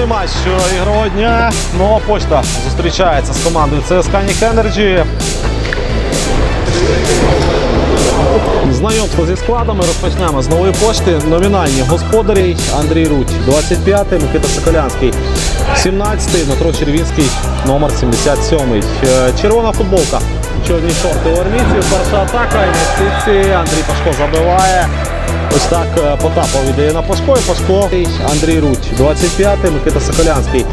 Заключний матч ігрового дня. Нова почта зустрічається з командою ЦСКА Нік Енерджі. Знайомство зі складами розпочнемо з нової пошти. Номінальні господарі Андрій Рудь, 25-й, Микита Соколянський, 17-й, Дмитро Червінський, номер 77-й. Е, Червона футболка, чорні шорти у армійців. Перша атака, інвестиції. Андрій Пашко забиває. Ось так е, Потапов віддає на Пашко і Пашко. Андрій Рудь, 25-й, Микита Соколянський,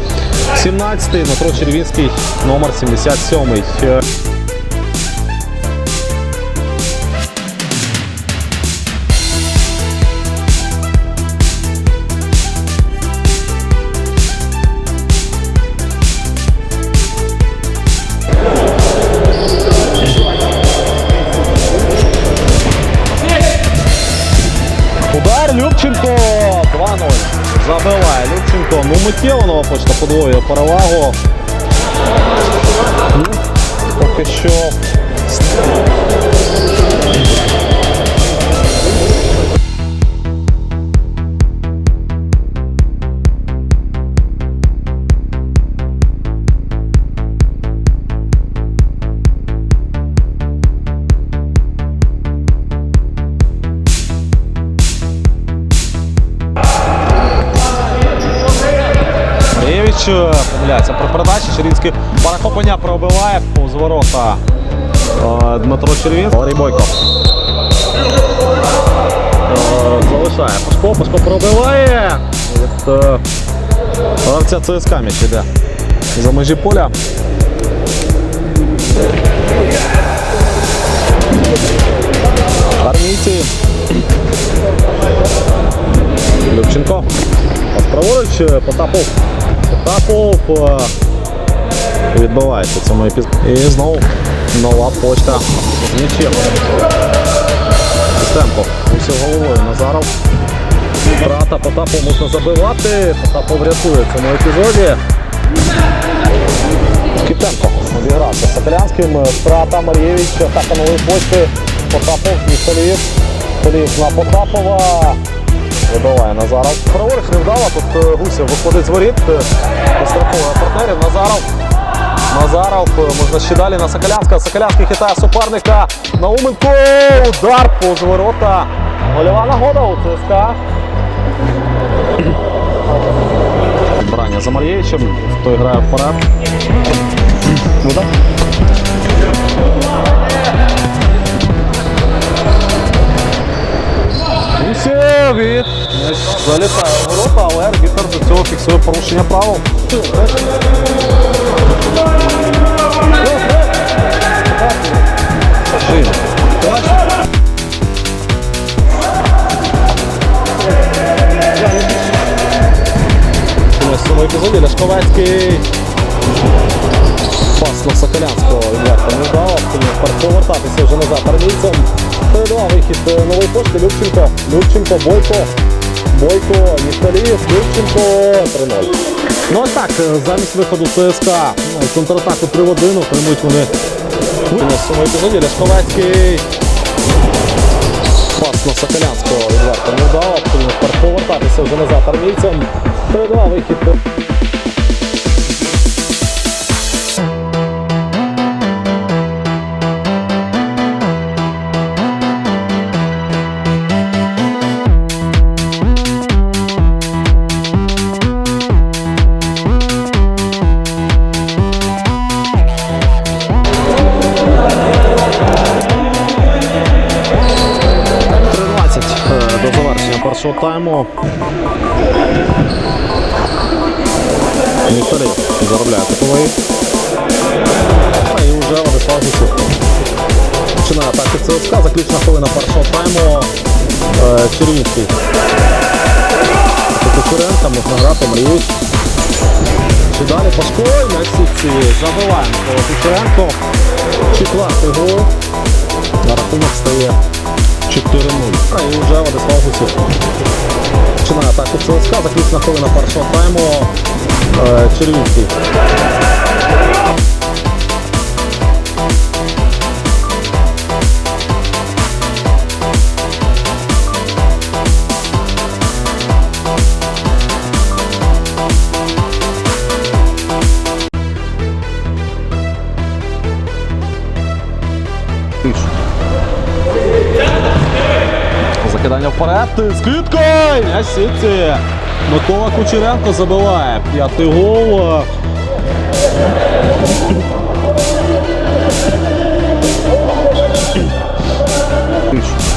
17-й, Дмитро Червінський, номер 77-й. Забиває Любченко. Ну миттєво нова почта подвоює перевагу. Ну, поки що. Помиляється при передачі. Червінський перехоплення пробиває повз ворота. Е, Дмитро Червінський. Валерій Бойко. Е, Залишає Пашко. Пашко пробиває. Від е, гравця ЦСКА м'яч іде. За межі поля. Армійці. Любченко. Праворуч Потапов. Потапов е, відбувається цьому епізоді. І знову нова почта м'ячем. Костенко. Усів головою Назаров. Втрата Потапов можна забивати. Потапов рятує в цьому епізоді. Кіптенко обігрався з Соколянським. Втрата Мар'євич. Атака нової почти. Потапов, Міхаліїв. Полів на Потапова. Вибиває Назаров. Праворуч не. Тут е, Гусєв виходить з воріт. е, Підстраховує партнерів. Назаров. Назаров. е, Можна ще далі на Соколянська. Соколянський хитає суперника. Науменко. Удар повз ворота. Гольова нагода у ЦСКА. Брання за Мар'євичем. Той грає вперед. Удар. Гусєв від залітає в ворота, але арбітр до цього фіксує порушення правил. Жив. В цьому епізоді Ляшковецький пас на Соколянського відверто не вдало. Повертатися вже назад армійцям. Передавав вихід е, нової пошти Любченко. Любченко, Бойко. Бойко, Ніхталієв, Любченко 3-0. Ну ось так, е, замість виходу ЦСКА ну, контратаку 3 в 1 отримують вони в цьому епізоді Ляшковецький. Пас на Соколянського відверто не вдало. Повертатися вже назад армійцям. Передавав вихід. Першого тайму. Вікторій заробляє таковий. І вже Владислав Гусів. Починає атаки ЦСКА. Заключна хвилина першого тайму. Е, Червінський. Кучеренка, можна грати, Мріюсь. Чи далі Пашко, і на сітці забиває Микола Кучеренко. Четвертий гол. На рахунок стає 4-0. А і вже Владислав Гусів. Починає атаку ЦСКА, заключна хвилина першого тайму. Е, Червінський. Вперед, з М'яч в. Микола Кучеренко забиває. П'ятий гол. Грає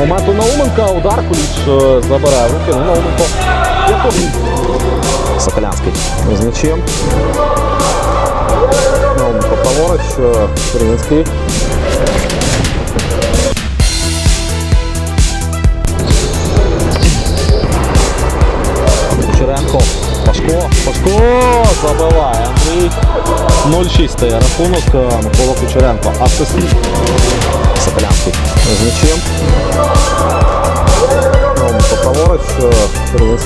Моменту Науменка, удар Куліч е, забирає в руки. Ну, Науменко. Соколянський з м'ячем. Науменко праворуч, е, Кучеренко. Пашко. Пашко забиває. Андрій 0-6 рахунок. е, Микола Кучеренко. Асист. Соколянський Вперед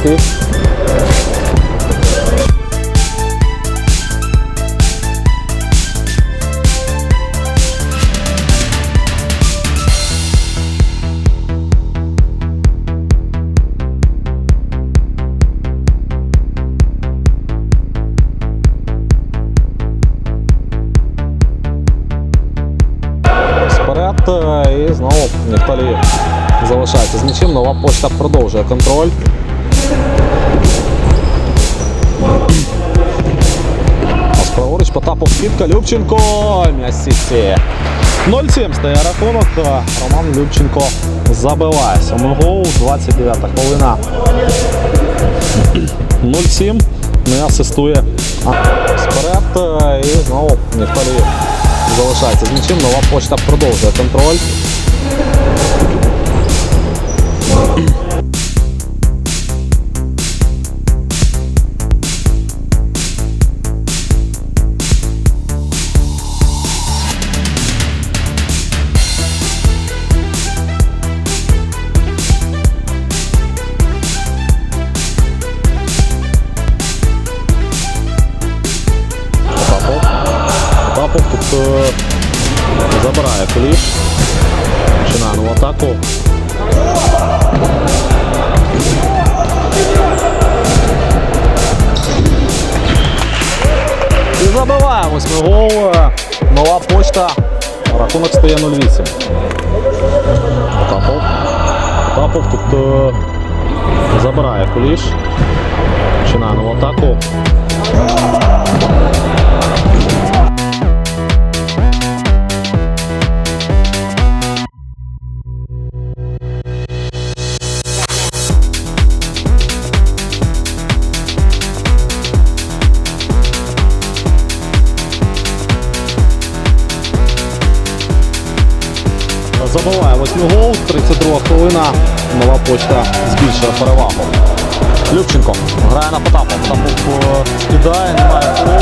е, і знову Нефталієв залишається з м'ячем. Нова почта продовжує контроль. Праворуч Потапов скидка Любченко. М'яч сітці. 0-7 стає рахунок. Роман Любченко забиває. Сьомий гол, 29 хвилина. 0-7. Не асистує. Е, і знову Нефталієв залишається з нічим. Нова почта продовжує контроль. Е, забирає кліш. Починає нову атаку. І забиває восьмий гол. Нова почта. Рахунок стає 0-8. Потапов. Потапов тут е, забирає куліш. Починає нову атаку. Забиває восьмий гол, 32 хвилина. Нова почта збільшує перевагу. Любченко грає на Потапа. Потапов е, скидає, немає голу.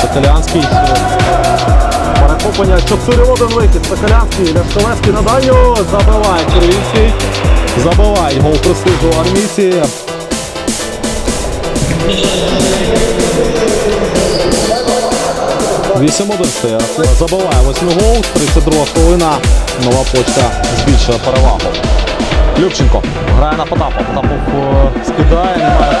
Соколянський. Перехоплення 4-1 вихід. Соколянський, Ляшковецький на дальню. Забиває Червінський. Забиває гол престижу армійці. Вісім один стає. Забиває восьмий гол, 32 хвилина. Нова почта збільшує перевагу. Любченко грає на Потапа. Потапов е, скидає, немає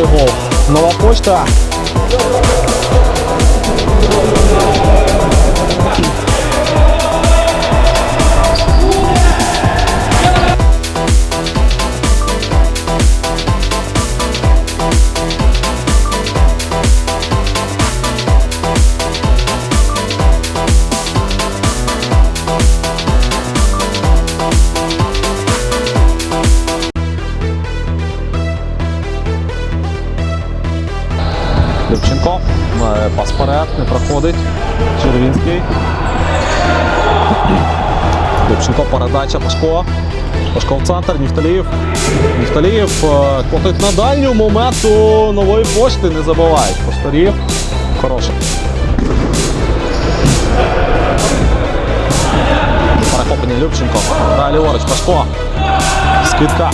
гол. Нова почта. Проходить. Червінський. Любченко, передача Пашко. Пашко в центр, Нефталіїв. Нефталіїв е, котить на дальню моменту нової пошти, не забувають. Поштарів. Хороший. Перехоплення Любченко. Далі ліворуч, Пашко. Скидка.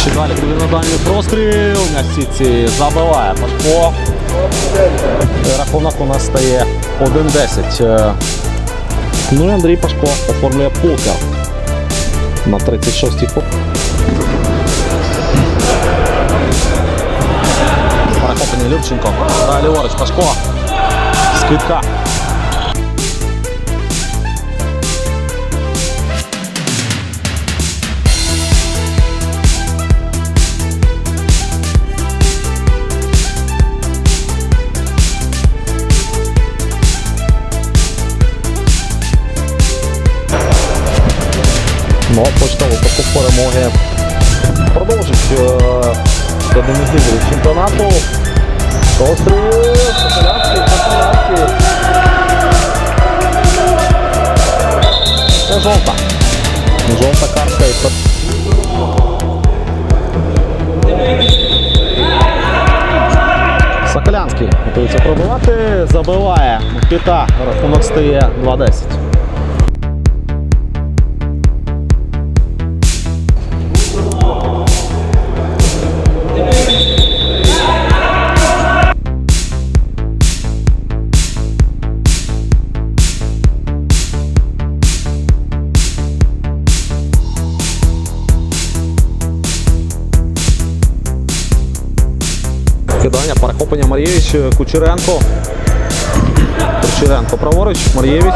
Ще далі на дальній простріл. На забиває Пашко. Рахунок у нас стає 1-10. Е, Ну і Андрій Пашко оформлює полка на 36-й хвилині. Перехоплення Любченко. Далі ліворуч, Пашко. Скидка. Ну, почта випадку перемоги продовжить е, до демізлізів чемпіонату. Постріл, Соколянський, Соколянський. Це жовта. Жовта картка і Соколянський готується пробивати, забиває Микита, рахунок стає 2-10. Кидання, перехоплення Мар'євич, Кучеренко. Кучеренко праворуч, Мар'євич.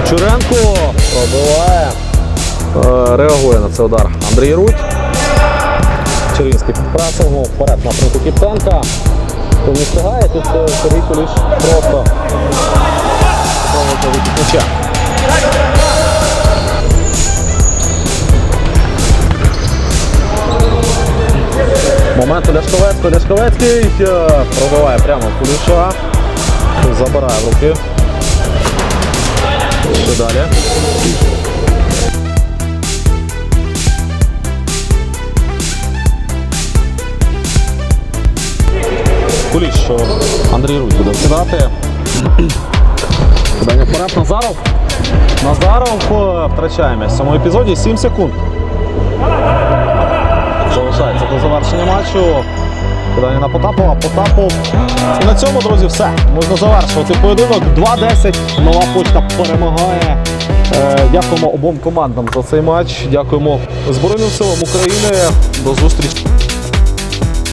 Кучеренко пробиває. Е, Реагує на цей удар Андрій Рудь. Червінський під пресингом, вперед напрямку Кіптенка. Хто не встигає, тут е, Сергій Куліш просто Ляшковецький е, пробиває прямо Куліша. Забирає в руки. Що далі? Куліш, що Андрій Рудь буде кидати. Кидання вперед. Назаров. Назаров е, втрачає м'яч в цьому епізоді 7 секунд. Залишається до завершення матчу. Кидання на Потапова. Потапов. І на цьому, друзі, все. Можна завершувати поєдинок. 2-10. Нова почта перемагає. Е, Дякуємо обом командам за цей матч. Дякуємо Збройним силам України. До зустрічі.